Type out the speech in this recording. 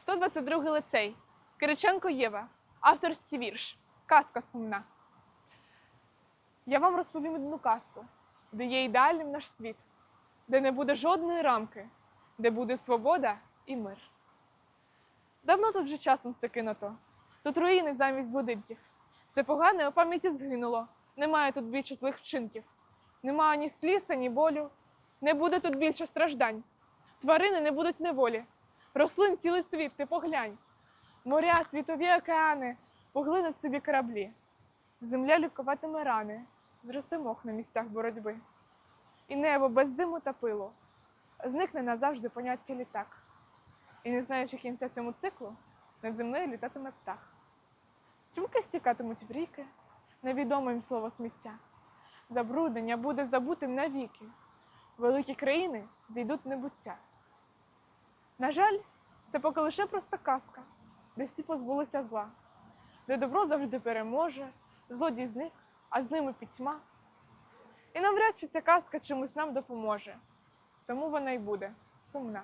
122 лицей. Кириченко Єва. Авторський вірш. Казка сумна. Я вам розповім одну казку, де є ідеальним наш світ, де не буде жодної рамки, де буде свобода і мир. Давно тут вже часом все кинуто. Тут руїни замість будинків. Все погане у пам'яті згинуло. Немає тут більше злих вчинків. Немає ні сліз, ні болю. Не буде тут більше страждань. Тварини не будуть неволі. Рослин цілий світ, ти поглянь. Моря, світові океани, поглинуть собі кораблі. Земля лікуватиме рани, зросте мох на місцях боротьби. І небо без диму та пилу. Зникне назавжди поняття літак. І не знаючи кінця цьому циклу, над землею літатиме птах. Струмки стікатимуть в ріки, невідоме їм слово сміття. Забруднення буде забутим навіки. Великі країни зійдуть небуття. На жаль, це поки лише просто казка, де всі позбулися зла, де добро завжди переможе, злодій зник, а з ними пітьма. І навряд чи ця казка чомусь нам допоможе, тому вона й буде сумна.